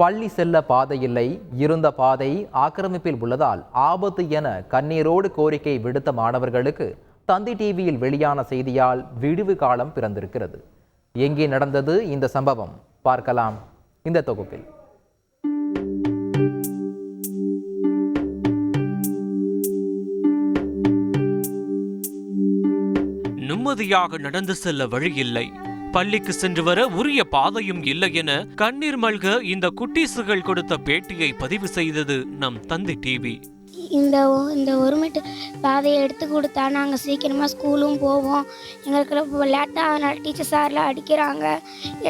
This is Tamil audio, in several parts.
பள்ளி செல்ல பாதை இல்லை இருந்த பாதை ஆக்கிரமிப்பில் உள்ளதால் ஆபத்து என கண்ணீரோடு கோரிக்கை விடுத்த மாணவர்களுக்கு தந்தி டிவியில் வெளியான செய்தியால் விடுவு காலம் பிறந்திருக்கிறது. எங்கே நடந்தது இந்த சம்பவம்? பார்க்கலாம் இந்த தொகுப்பில். நிம்மதியாக நடந்து செல்ல வழி இல்லை. பள்ளிக்கு சென்று வர உரிய பாதையும் இல்லை என கண்ணீர் மல்க இந்த குட்டீசுகள் கொடுத்த பேட்டியை பதிவு செய்தது நம் தந்தி டிவி. இந்த இந்த ஒரு மீட்டர் பாதையை எடுத்து கொடுத்தா நாங்கள் சீக்கிரமாக ஸ்கூலும் போவோம். எங்களுக்கு லேட்டாக அதனால் டீச்சர் சார்லாம் அடிக்கிறாங்க.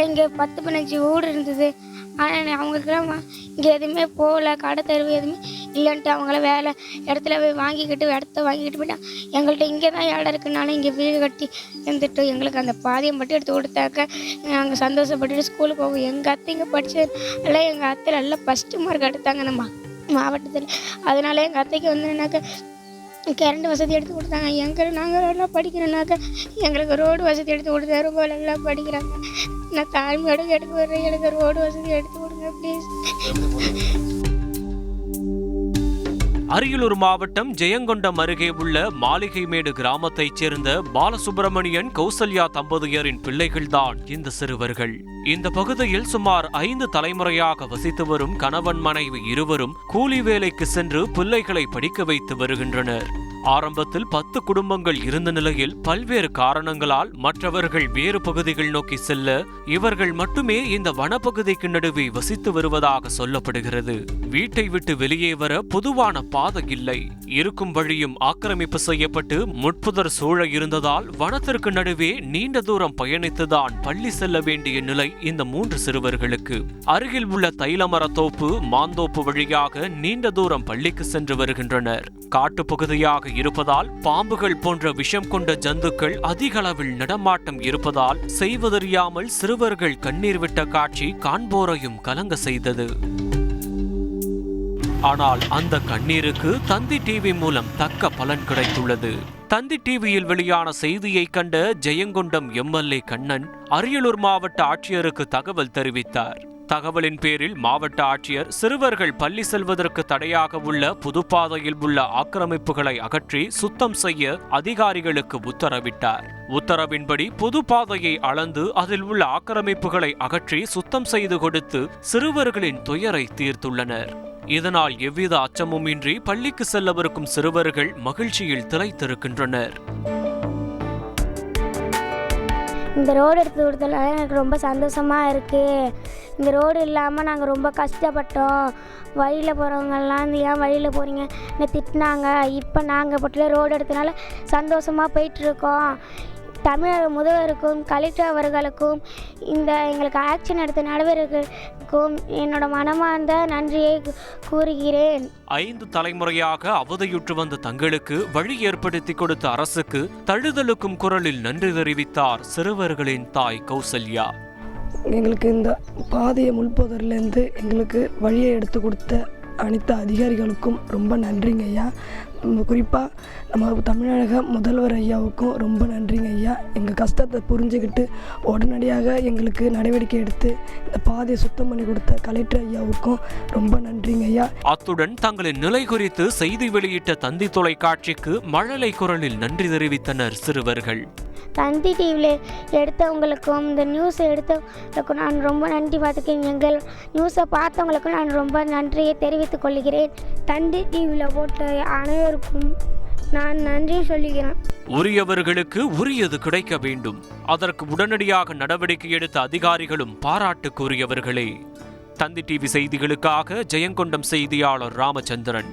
இங்கே பத்து பதினஞ்சு வீடு இருந்தது. ஆனால் அவங்களுக்குலாம் இங்கே எதுவுமே போகல. கடை தெருவு எதுவுமே இல்லைன்ட்டு அவங்கள வேலை இடத்துல போய் வாங்கிக்கிட்டு இடத்த வாங்கிக்கிட்டு போயிட்டாங்க எங்கள்கிட்ட இங்கே தான் இடம் இருக்குனாலும் இங்கே வீடு கட்டி இருந்துட்டு எங்களுக்கு அந்த பாதையை மட்டும் எடுத்து கொடுத்தாக்க நாங்கள் சந்தோஷப்பட்டுட்டு ஸ்கூலுக்கு போவோம் எங்கள் அத்தை இங்கே படித்தது எல்லாம் எங்கள் அத்தை நல்லா ஃபஸ்ட்டு மார்க் எடுத்தாங்க நம்ம மாவட்டத்தில். அதனால எங்கள் அத்தைக்கு வந்து என்னக்கா கரண்ட் வசதி எடுத்து கொடுத்தாங்க. எங்கள் நாங்கள் நல்லா படிக்கிறோன்னாக்க எங்களுக்கு ரோடு வசதி எடுத்து கொடுத்தாரு ரொம்ப நல்லா படிக்கிறாங்க. நான் தாய்மையோட எடுத்து வர்றேன் எனக்கு ரோடு வசதி எடுத்து கொடுங்க ப்ளீஸ் அரியலூர் மாவட்டம் ஜெயங்கொண்டம் அருகே உள்ள மாளிகைமேடு கிராமத்தைச் சேர்ந்த பாலசுப்பிரமணியன் கௌசல்யா தம்பதியரின் பிள்ளைகள்தான் இந்த சிறுவர்கள். இந்த பகுதியில் சுமார் ஐந்து தலைமுறையாக வசித்து வரும் கணவன் மனைவி இருவரும் கூலி வேலைக்கு சென்று பிள்ளைகளை படிக்க வைத்து வருகின்றனர். ஆரம்பத்தில் பத்து குடும்பங்கள் இருந்த நிலையில் பல்வேறு காரணங்களால் மற்றவர்கள் வேறு பகுதிகள் நோக்கி செல்ல இவர்கள் மட்டுமே இந்த வனப்பகுதிக்கு நடுவே வசித்து வருவதாக சொல்லப்படுகிறது. வீட்டை விட்டு வெளியே வர பொதுவான பாதை இல்லை. இருக்கும் வழியும் ஆக்கிரமிப்பு செய்யப்பட்டு முட்புதர் சூழ இருந்ததால் வனத்திற்கு நடுவே நீண்ட தூரம் பயணித்துதான் பள்ளி செல்ல வேண்டிய நிலை இந்த மூன்று சிறுவர்களுக்கு. அருகில் உள்ள தைலமரத்தோப்பு மாந்தோப்பு வழியாக நீண்ட தூரம் பள்ளிக்கு சென்று வருகின்றனர். காட்டுப்பகுதியாக இருப்பதால் பாம்புகள் போன்ற விஷம் கொண்ட ஜந்துக்கள் அதிக அளவில் நடமாட்டம் இருப்பதால் செய்வதறியாமல் சிறுவர்கள் கண்ணீர் விட்ட காட்சி காண்போரையும் கலங்க செய்தது. ஆனால் அந்த கண்ணீருக்கு தந்தி டிவி மூலம் தக்க பலன் கிடைத்துள்ளது. தந்தி டிவியில் வெளியான செய்தியை கண்ட ஜெயங்கொண்டம் எம்எல்ஏ கண்ணன் அரியலூர் மாவட்ட ஆட்சியருக்கு தகவல் தெரிவித்தார். தகவலின் பேரில் மாவட்ட ஆட்சியர் சிறுவர்கள் பள்ளி செல்வதற்கு தடையாக உள்ள புதுப்பாதையில் உள்ள ஆக்கிரமிப்புகளை அகற்றி சுத்தம் செய்ய அதிகாரிகளுக்கு உத்தரவிட்டார். உத்தரவின்படி புதுப்பாதையை அளந்து அதில் உள்ள ஆக்கிரமிப்புகளை அகற்றி சுத்தம் செய்து கொடுத்து சிறுவர்களின் துயரை தீர்த்துள்ளனர். இதனால் எவ்வித அச்சமுமின்றி பள்ளிக்கு செல்லவிருக்கும் சிறுவர்கள் மகிழ்ச்சியில் திளைத்திருக்கின்றனர். இந்த ரோடு எடுத்து கொடுத்ததுனால எனக்கு ரொம்ப சந்தோஷமாக இருக்குது இந்த ரோடு இல்லாமல் நாங்கள் ரொம்ப கஷ்டப்பட்டோம். வழியில் போகிறவங்கெல்லாம் இந்த ஏன் வழியில் போகிறீங்க என்ன திட்டினாங்க. இப்போ நாங்கள் பட்டில ரோடு எடுத்தனால சந்தோஷமாக போயிட்டுருக்கோம் தமிழக முதல்வருக்கும் கலெக்டர் அவர்களுக்கும் இந்த எங்களுக்கு ஆக்ஷன் எடுத்த நடுவர்களுக்கும் என்னோட மனமார்ந்த நன்றியை கூறுகிறேன். ஐந்து தலைமுறையாக அவதியுற்று வந்த தங்களுக்கு வழி ஏற்படுத்தி கொடுத்த அரசுக்கு தழுதலுக்கும் குரலில் நன்றி தெரிவித்தார் சிறுவர்களின் தாய் கௌசல்யா. எங்களுக்கு இந்த பாதையை முள்போதர்லேருந்து எங்களுக்கு வழியை எடுத்து கொடுத்த அனைத்து அதிகாரிகளுக்கும் ரொம்ப நன்றிங்க ஐயா. குறிப்பாக நம்ம தமிழக முதல்வர் ஐயாவுக்கும் ரொம்ப நன்றிங்க ஐயா. எங்கள் கஷ்டத்தை புரிஞ்சுக்கிட்டு உடனடியாக எங்களுக்கு நடவடிக்கை எடுத்து இந்த பாதையை சுத்தம் பண்ணி கொடுத்த கலெக்டர் ஐயாவுக்கும் ரொம்ப நன்றிங்க ஐயா. அத்துடன் தங்களின் நிலை குறித்து செய்தி வெளியிட்ட தந்தி தொலைக்காட்சிக்கு மழலை குரலில் நன்றி தெரிவித்தனர் சிறுவர்கள். தந்தி டிவியில் எடுத்தவங்களுக்கும் இந்த நியூஸை எடுத்தவங்களுக்கும் நான் ரொம்ப நன்றி பார்த்துக்கிறேன். எங்கள் நியூஸை பார்த்தவங்களுக்கும் நான் ரொம்ப நன்றியை தெரிவித்துக் கொள்கிறேன். தந்தி டிவியில் போட்ட அனைவருக்கும் நான் நன்றி சொல்லுகிறேன். உரியவர்களுக்கு உரியது கிடைக்க வேண்டும். அதற்கு உடனடியாக நடவடிக்கை எடுத்த அதிகாரிகளும் பாராட்டுக்குரியவர்களே. தந்தி டிவி செய்திகளுக்காக ஜெயங்கொண்டம் செய்தியாளர் ராமச்சந்திரன்.